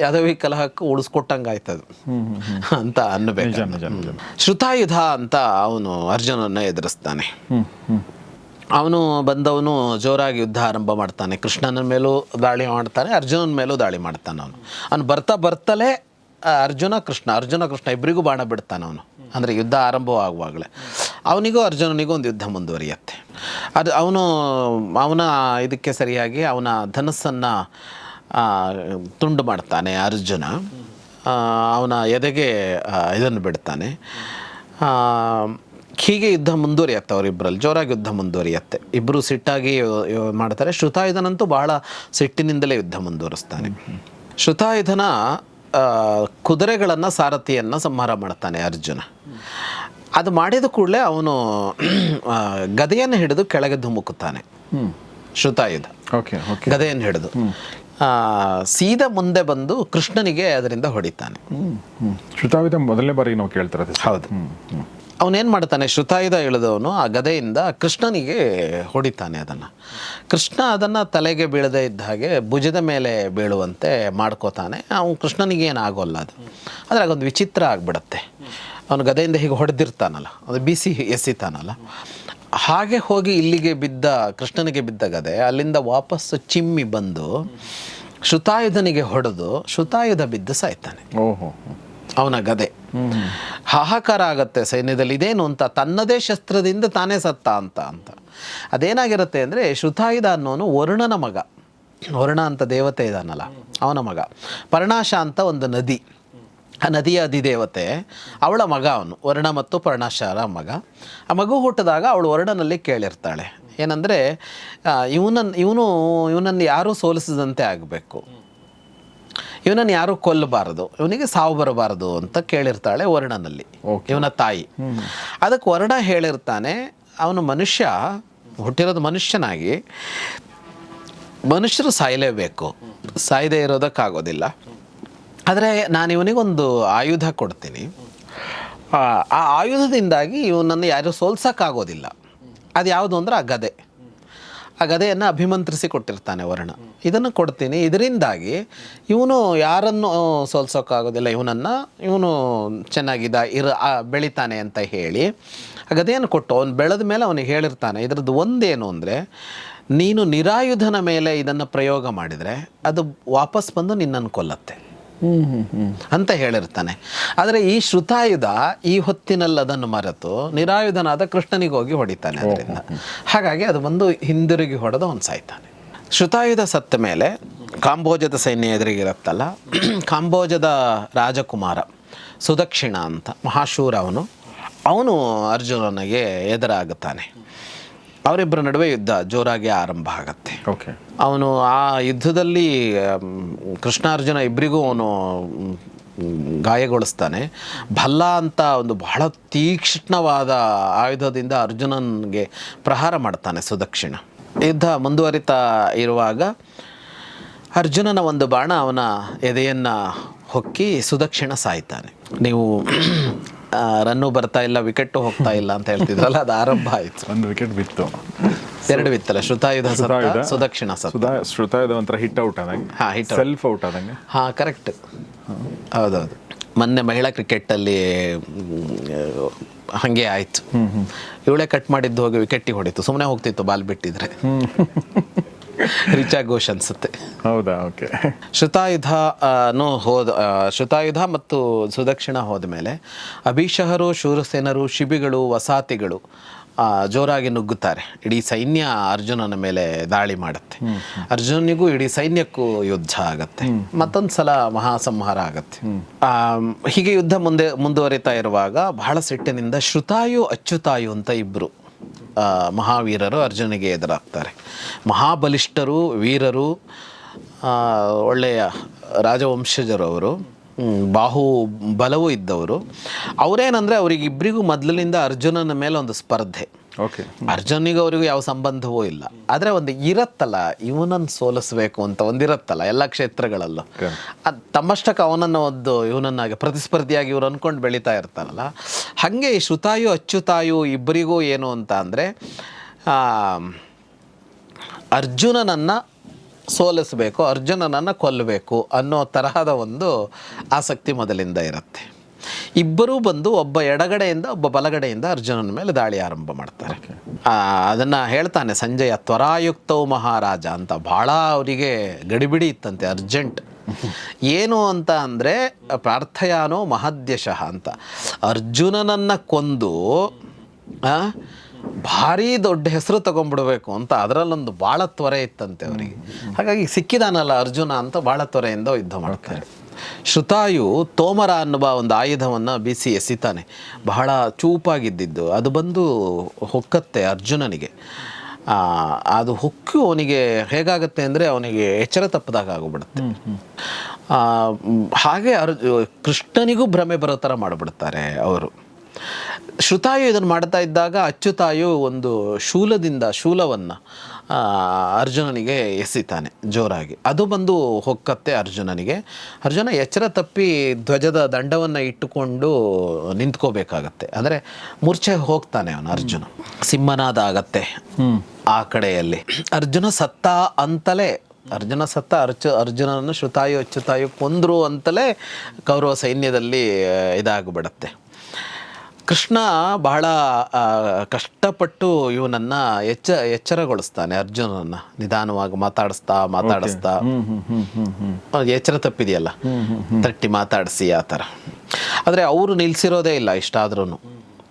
ಯಾದವಿ ಕಲಹಕ್ಕೆ ಉಳಿಸ್ಕೊಟ್ಟಂಗೆ ಆಯ್ತದು ಅಂತ ಅನ್ನಬೇಕು ಶ್ರುತಾಯುಧ ಅಂತ ಅವನು ಅರ್ಜುನನ್ನ ಎದುರಿಸ್ತಾನೆ. ಅವನು ಬಂದವನು ಜೋರಾಗಿ ಯುದ್ಧ ಆರಂಭ ಮಾಡ್ತಾನೆ. ಕೃಷ್ಣನ ಮೇಲೂ ದಾಳಿ ಮಾಡ್ತಾನೆ, ಅರ್ಜುನನ ಮೇಲೂ ದಾಳಿ ಮಾಡ್ತಾನೆ ಅವನು. ಅವನು ಬರ್ತಾ ಬರ್ತಲೇ ಅರ್ಜುನ, ಕೃಷ್ಣ ಅರ್ಜುನ, ಕೃಷ್ಣ ಇಬ್ಬರಿಗೂ ಬಾಣ ಬಿಡ್ತಾನೆ ಅವನು. ಅಂದರೆ ಯುದ್ಧ ಆರಂಭವಾಗುವಾಗಲೇ. ಅವನಿಗೂ ಅರ್ಜುನನಿಗೂ ಒಂದು ಯುದ್ಧ ಮುಂದುವರಿಯುತ್ತೆ. ಅದು ಅವನು, ಅವನ ಇದಕ್ಕೆ ಸರಿಯಾಗಿ ಅವನ ಧನಸ್ಸನ್ನು ತುಂಡು ಮಾಡ್ತಾನೆ ಅರ್ಜುನ. ಅವನ ಎದೆಗೆ ಇದನ್ನು ಬಿಡ್ತಾನೆ. ಹೀಗೆ ಯುದ್ಧ ಮುಂದುವರಿಯತ್ತೆ ಅವರಿಬ್ಬರಲ್ಲಿ ಜೋರಾಗಿ ಯುದ್ಧ ಮುಂದುವರಿಯತ್ತೆ. ಇಬ್ಬರು ಸಿಟ್ಟಾಗಿ ಮಾಡ್ತಾರೆ. ಶ್ರುತಾಯುಧನಂತೂ ಬಹಳ ಸಿಟ್ಟಿನಿಂದಲೇ ಯುದ್ಧ ಮುಂದುವರಿಸ್ತಾನೆ. ಶ್ರುತಾಯುಧನ ಕುದುರೆಗಳನ್ನು ಸಾರಥಿಯನ್ನು ಸಂಹಾರ ಮಾಡ್ತಾನೆ ಅರ್ಜುನ. ಅದು ಮಾಡಿದ ಕೂಡಲೇ ಅವನು ಗದೆಯನ್ನು ಹಿಡಿದು ಕೆಳಗೆ ಧುಮುಕುತ್ತಾನೆ. ಶ್ರುತಾಯುಧ. ಗದೆಯನ್ನು ಹಿಡಿದು. ಸೀದ ಮುಂದೆ ಬಂದು ಕೃಷ್ಣನಿಗೆ ಅದರಿಂದ ಹೊಡಿತಾನೆ. ಶ್ರುತಾಯುಧ ಮೊದಲನೇ ಬಾರಿ ನಾವು ಕೇಳ್ತಾರೆ ಹೌದು. ಅವನೇನು ಮಾಡ್ತಾನೆ? ಶ್ರುತಾಯುಧ ಇಳಿದವನು ಆ ಗದೆಯಿಂದ ಕೃಷ್ಣನಿಗೆ ಹೊಡಿತಾನೆ ಅದನ್ನು. ಕೃಷ್ಣ ಅದನ್ನು ತಲೆಗೆ ಬೀಳದೇ ಇದ್ದ ಹಾಗೆ ಭುಜದ ಮೇಲೆ ಬೀಳುವಂತೆ ಮಾಡ್ಕೋತಾನೆ. ಅವನು ಕೃಷ್ಣನಿಗೆ ಏನಾಗೋಲ್ಲ ಆಗೋಲ್ಲ ಅದು. ಆದರೆ ಅದೊಂದು ವಿಚಿತ್ರ ಆಗಿಬಿಡತ್ತೆ. ಅವನು ಗದೆಯಿಂದ ಹೀಗೆ ಹೊಡೆದಿರ್ತಾನಲ್ಲ ಅದು ಬಿಸಿ ಎಸಿತಾನಲ್ಲ. ಹಾಗೆ ಹೋಗಿ ಇಲ್ಲಿಗೆ ಬಿದ್ದ ಕೃಷ್ಣನಿಗೆ ಬಿದ್ದ ಗದೆ ಅಲ್ಲಿಂದ ವಾಪಸ್ಸು ಚಿಮ್ಮಿ ಬಂದು ಶ್ರುತಾಯುಧನಿಗೆ ಹೊಡೆದು ಶ್ರುತಾಯುಧ ಬಿದ್ದು ಸಾಯ್ತಾನೆ. ಓಹೋ. ಅವನ ಗದೆ. ಹಾಹಾಕಾರ ಆಗತ್ತೆ ಸೈನ್ಯದಲ್ಲಿ, ಇದೇನು ಅಂತ, ತನ್ನದೇ ಶಸ್ತ್ರದಿಂದ ತಾನೇ ಸತ್ತ ಅಂತ ಅಂತ. ಅದೇನಾಗಿರುತ್ತೆ ಅಂದರೆ ಶ್ರುತಾಯುಧ ಅನ್ನೋನು ವರುಣನ ಮಗ. ವರುಣ ಅಂತ ದೇವತೆ ಇದಾನಲ್ಲ ಅವನ ಮಗ. ಪರ್ಣಾಶ ಅಂತ ಒಂದು ನದಿ. ಆ ನದಿಯ ಅಧಿದೇವತೆ, ಅವಳ ಮಗ ಅವನು. ವರ್ಣ ಮತ್ತು ಪರ್ಣಾಶರ ಮಗ. ಆ ಮಗು ಹುಟ್ಟಿದಾಗ ಅವಳು ವರ್ಣನಲ್ಲಿ ಕೇಳಿರ್ತಾಳೆ. ಏನಂದರೆ ಇವನನ್ನು ಇವನು, ಇವನನ್ನು ಯಾರೂ ಸೋಲಿಸದಂತೆ ಆಗಬೇಕು. ಇವನನ್ನು ಯಾರೂ ಕೊಲ್ಲಬಾರದು. ಇವನಿಗೆ ಸಾವು ಬರಬಾರದು ಅಂತ ಕೇಳಿರ್ತಾಳೆ ವರ್ಣನಲ್ಲಿ ಇವನ ತಾಯಿ. ಅದಕ್ಕೆ ವರ್ಣ ಹೇಳಿರ್ತಾನೆ ಅವನು ಮನುಷ್ಯ ಹುಟ್ಟಿರೋದು ಮನುಷ್ಯನಾಗಿ ಮನುಷ್ಯರು ಸಾಯಲೇಬೇಕು. ಸಾಯದೇ ಇರೋದಕ್ಕಾಗೋದಿಲ್ಲ. ಆದರೆ ನಾನು ಇವನಿಗೊಂದು ಆಯುಧ ಕೊಡ್ತೀನಿ. ಆ ಆ ಆಯುಧದಿಂದಾಗಿ ಇವನನ್ನು ಯಾರೂ ಸೋಲ್ಸೋಕ್ಕಾಗೋದಿಲ್ಲ. ಅದು ಯಾವುದು ಅಂದ್ರೆ ಆ ಗದೆ. ಆ ಗದೆಯನ್ನು ಅಭಿಮಂತ್ರಿಸಿ ಕೊಟ್ಟಿರ್ತಾನೆ ವರ್ಣ. ಇದನ್ನು ಕೊಡ್ತೀನಿ. ಇದರಿಂದಾಗಿ ಇವನು ಯಾರನ್ನು ಸೋಲ್ಸೋಕ್ಕಾಗೋದಿಲ್ಲ. ಇವನನ್ನು, ಇವನು ಚೆನ್ನಾಗಿದ್ದ ಇರ ಬೆಳಿತಾನೆ ಅಂತ ಹೇಳಿ. ಆ ಗದೆಯನ್ನು ಕೊಟ್ಟು, ಅವನು ಬೆಳೆದ ಮೇಲೆ ಅವನಿಗೆ ಹೇಳಿರ್ತಾನೆ, ಇದರದ್ದು ಒಂದೇನು ಅಂದರೆ, ನೀನು ನಿರಾಯುಧನ ಮೇಲೆ ಇದನ್ನು ಪ್ರಯೋಗ ಮಾಡಿದರೆ ಅದು ವಾಪಸ್ ಬಂದು ನಿನ್ನನ್ನು ಕೊಲ್ಲತ್ತೆ. ಅಂತ ಹೇಳಿರ್ತಾನೆ. ಆದರೆ ಈ ಶ್ರುತಾಯುಧ ಈ ಹೊತ್ತಿನಲ್ಲದನ್ನು ಮರೆತು ನಿರಾಯುಧನಾದ ಕೃಷ್ಣನಿಗೆ ಹೋಗಿ ಹೊಡಿತಾನೆ ಅದರಿಂದ. ಹಾಗಾಗಿ ಅದು ಬಂದು ಹಿಂದಿರುಗಿ ಹೊಡೆದು ಅವನು ಸಾಯ್ತಾನೆ. ಶ್ರುತಾಯುಧ ಸತ್ತ ಮೇಲೆ ಕಾಂಬೋಜದ ಸೈನ್ಯ ಎದುರಿಗಿರುತ್ತಲ್ಲ ಕಾಂಬೋಜದ ರಾಜಕುಮಾರ ಸುದಕ್ಷಿಣ ಅಂತ ಮಹಾಶೂರ ಅವನು ಅವನು ಅರ್ಜುನನಿಗೆ ಎದುರಾಗುತ್ತಾನೆ. ಅವರಿಬ್ಬರ ನಡುವೆ ಯುದ್ಧ ಜೋರಾಗಿ ಆರಂಭ ಆಗತ್ತೆ. ಓಕೆ ಅವನು ಆ ಯುದ್ಧದಲ್ಲಿ ಕೃಷ್ಣಾರ್ಜುನ ಇಬ್ಬರಿಗೂ ಅವನು ಗಾಯಗೊಳಿಸ್ತಾನೆ. ಭಲ್ಲ ಅಂತ ಒಂದು ಬಹಳ ತೀಕ್ಷ್ಣವಾದ ಆಯುಧದಿಂದ ಅರ್ಜುನನ್ಗೆ ಪ್ರಹಾರ ಮಾಡ್ತಾನೆ ಸುದಕ್ಷಿಣ. ಯುದ್ಧ ಮುಂದುವರಿತಾ ಇರುವಾಗ ಅರ್ಜುನನ ಒಂದು ಬಾಣ ಅವನ ಎದೆಯನ್ನು ಹೊಕ್ಕಿ ಸುದಕ್ಷಿಣ ಸಾಯ್ತಾನೆ. ನೀವು ರನ್ನು ಬರ್ತಾ ಇಲ್ಲ ವಿಕೆಟ್ಟು ಹೋಗ್ತಾ ಇಲ್ಲ ಅಂತ ಹೇಳ್ತಿದ್ರಲ್ಲ ಅದು ಆರಂಭ ಆಯಿತು. ಒಂದು ವಿಕೆಟ್ ಬಿತ್ತು. ಎರಡು ಬಿತ್ತಲ್ಲ ಶ್ರುತಾಯುಧ ಸತ್ತ. ಸುದಕ್ಷಿಣ ಸತ್ತ. ಸುಧಾ ಶ್ರುತಾಯುಧ ಒಂಥರ ಹಿಟ್ ಔಟ್ ಆದಂಗೆ. ಹಾ, ಹಿಟ್ ಸೆಲ್ಫ್ ಔಟ್ ಆದಂಗೆ. ಹಾಂ ಕರೆಕ್ಟ್ ಹೌದೌದು. ಮೊನ್ನೆ ಮಹಿಳಾ ಕ್ರಿಕೆಟಲ್ಲಿ ಹಾಗೆ ಆಯ್ತು. ಇವಳೆ ಕಟ್ ಮಾಡಿದ್ದು ಹೋಗಿ ವಿಕೆಟ್ಟಿಗೆ ಹೊಡಿತು. ಸುಮ್ಮನೆ ಹೋಗ್ತಿತ್ತು ಬಾಲ್ ಬಿಟ್ಟಿದ್ರೆ. ರಿಚಾ ಘೋಷ್ ಅನ್ಸುತ್ತೆ. ಹೌದಾ? ಓಕೆ. ಶ್ರುತಾಯುಧ ನೋ ಹೋದ ಶ್ರುತಾಯುಧ ಮತ್ತು ಸುದಕ್ಷಿಣ ಹೋದ ಮೇಲೆ ಅಭಿಷಹರು ಶೂರಸೇನರು ಶಿಬಿಗಳು ವಸಾತಿಗಳು ಜೋರಾಗಿ ನುಗ್ಗುತ್ತಾರೆ. ಇಡೀ ಸೈನ್ಯ ಅರ್ಜುನನ ಮೇಲೆ ದಾಳಿ ಮಾಡುತ್ತೆ. ಅರ್ಜುನಿಗೂ ಇಡೀ ಸೈನ್ಯಕ್ಕೂ ಯುದ್ಧ ಆಗತ್ತೆ. ಮತ್ತೊಂದು ಸಲ ಮಹಾಸಂಹಾರ ಆಗತ್ತೆ. ಆ, ಹೀಗೆ ಯುದ್ಧ ಮುಂದೆ ಮುಂದುವರಿತಾ ಇರುವಾಗ ಬಹಳ ಸಿಟ್ಟಿನಿಂದ ಶ್ರುತಾಯು ಅಚ್ಚುತಾಯು ಅಂತ ಇಬ್ಬರು ಆ, ಮಹಾವೀರರು ಅರ್ಜುನಿಗೆ ಎದುರಾಗ್ತಾರೆ. ಮಹಾಬಲಿಷ್ಠರು, ವೀರರು ಒಳ್ಳೆಯ ರಾಜವಂಶಜರು ಅವರು ಬಾಹು ಬಲವೂ ಇದ್ದವರು. ಅವರೇನಂದರೆ ಅವರಿಗಿಬ್ಬರಿಗೂ ಮೊದಲಿನಿಂದ ಅರ್ಜುನನ ಮೇಲೆ ಒಂದು ಸ್ಪರ್ಧೆ. ಓಕೆ ಅರ್ಜುನಿಗೆ ಅವರಿಗೂ ಯಾವ ಸಂಬಂಧವೂ ಇಲ್ಲ. ಆದರೆ ಒಂದು ಇರತ್ತಲ್ಲ ಇವನನ್ನು ಸೋಲಿಸ್ಬೇಕು ಅಂತ ಒಂದಿರತ್ತಲ್ಲ ಎಲ್ಲ ಕ್ಷೇತ್ರಗಳಲ್ಲೂ. ಅದ್ ತಮ್ಮಷ್ಟಕ್ಕೆ ಅವನನ್ನು ಒಂದು ಇವನನ್ನಾಗಿ ಪ್ರತಿಸ್ಪರ್ಧಿಯಾಗಿ ಇವ್ರು ಅಂದ್ಕೊಂಡು ಬೆಳೀತಾ ಇರ್ತಾರಲ್ಲ. ಹಾಗೆ ಈ ಶ್ರುತಾಯು ಅಚ್ಯುತಾಯು ಇಬ್ಬರಿಗೂ ಏನು ಅಂತ ಅಂದರೆ ಅರ್ಜುನನನ್ನು ಸೋಲಿಸಬೇಕು ಅರ್ಜುನನನ್ನು ಕೊಲ್ಲಬೇಕು ಅನ್ನೋ ತರಹದ ಒಂದು ಆಸಕ್ತಿ ಮೊದಲಿಂದ ಇರುತ್ತೆ. ಇಬ್ಬರೂ ಬಂದು ಒಬ್ಬ ಎಡಗಡೆಯಿಂದ ಒಬ್ಬ ಬಲಗಡೆಯಿಂದ ಅರ್ಜುನನ ಮೇಲೆ ದಾಳಿ ಆರಂಭ ಮಾಡ್ತಾರೆ. ಅದನ್ನು ಹೇಳ್ತಾನೆ ಸಂಜಯ ತ್ವರಾಯುಕ್ತವು ಮಹಾರಾಜ ಅಂತ ಭಾಳ ಅವರಿಗೆ ಗಡಿಬಿಡಿ ಇತ್ತಂತೆ ಅರ್ಜೆಂಟ್ ಏನು ಅಂತ ಅಂದರೆ ಪ್ರಾರ್ಥಯಾನೋ ಮಹದ್ಯಶಃ ಅಂತ. ಅರ್ಜುನನನ್ನು ಕೊಂದು ಭಾರಿ ದೊಡ್ಡ ಹೆಸರು ತಗೊಂಡ್ಬಿಡ್ಬೇಕು ಅಂತ ಅದರಲ್ಲೊಂದು ಭಾಳ ತ್ವರೆ ಇತ್ತಂತೆ ಅವರಿಗೆ. ಹಾಗಾಗಿ ಸಿಕ್ಕಿದಾನಲ್ಲ ಅರ್ಜುನ ಅಂತ ಭಾಳ ತ್ವರೆಯಿಂದ ಯುದ್ಧ ಮಾಡ್ತಾರೆ. ಶ್ರುತಾಯು ತೋಮರ ಅನ್ನುವ ಒಂದು ಆಯುಧವನ್ನು ಬೀಸಿ ಎಸಿತಾನೆ. ಬಹಳ ಚೂಪಾಗಿದ್ದಿದ್ದು. ಅದು ಬಂದು ಹೊಕ್ಕತ್ತೆ ಅರ್ಜುನನಿಗೆ. ಆ, ಅದು ಹೊಕ್ಕು ಅವನಿಗೆ ಹೇಗಾಗತ್ತೆ ಅಂದರೆ ಅವನಿಗೆ ಎಚ್ಚರ ತಪ್ಪದಾಗ ಆಗಿಬಿಡುತ್ತೆ ಆ, ಹಾಗೆ ಅರ್ಜು ಕೃಷ್ಣನಿಗೂ ಭ್ರಮೆ ಬರೋ ಥರ ಮಾಡಿಬಿಡ್ತಾರೆ ಅವರು. ಶ್ರುತಾಯು ಇದನ್ನು ಮಾಡ್ತಾ ಇದ್ದಾಗ ಅಚ್ಯುತಾಯು ಒಂದು ಶೂಲದಿಂದ ಶೂಲವನ್ನು ಅರ್ಜುನನಿಗೆ ಎಸಿತಾನೆ ಜೋರಾಗಿ. ಅದು ಬಂದು ಹೊಕ್ಕತ್ತೆ ಅರ್ಜುನನಿಗೆ. ಅರ್ಜುನ ಎಚ್ಚರ ತಪ್ಪಿ ಧ್ವಜದ ದಂಡವನ್ನು ಇಟ್ಟುಕೊಂಡು ನಿಂತ್ಕೋಬೇಕಾಗತ್ತೆ. ಅಂದರೆ ಮೂರ್ಛೆ ಹೋಗ್ತಾನೆ ಅವನು ಅರ್ಜುನ. ಸಿಂಹನಾದ ಆಗತ್ತೆ ಆ ಕಡೆಯಲ್ಲಿ. ಅರ್ಜುನ ಸತ್ತ ಅಂತಲೇ ಅರ್ಜುನ ಸತ್ತ ಅರ್ಜು ಅರ್ಜುನನನ್ನು ಶ್ರುತಾಯು ಅಚ್ಯುತಾಯು ಕೊಂದರು ಅಂತಲೇ ಕೌರವ ಸೈನ್ಯದಲ್ಲಿ ಇದಾಗಿಬಿಡತ್ತೆ ಇದಾಗ್ಬಿಡತ್ತೆ. ಕೃಷ್ಣ ಬಹಳ ಕಷ್ಟಪಟ್ಟು ಇವನನ್ನ ಎಚ್ಚ ಎಚ್ಚರಗೊಳಿಸ್ತಾನೆ ಅರ್ಜುನನ್ನ ನಿಧಾನವಾಗಿ ಮಾತಾಡಿಸ್ತಾ ಮಾತಾಡಿಸ್ತಾ. ಎಚ್ಚರ ತಪ್ಪಿದೆಯಲ್ಲ? ತಟ್ಟಿ ಮಾತಾಡಿಸಿ ಆ ಥರ. ಆದರೆ ಅವರು ನಿಲ್ಲಿಸಿರೋದೇ ಇಲ್ಲ ಇಷ್ಟಾದ್ರೂ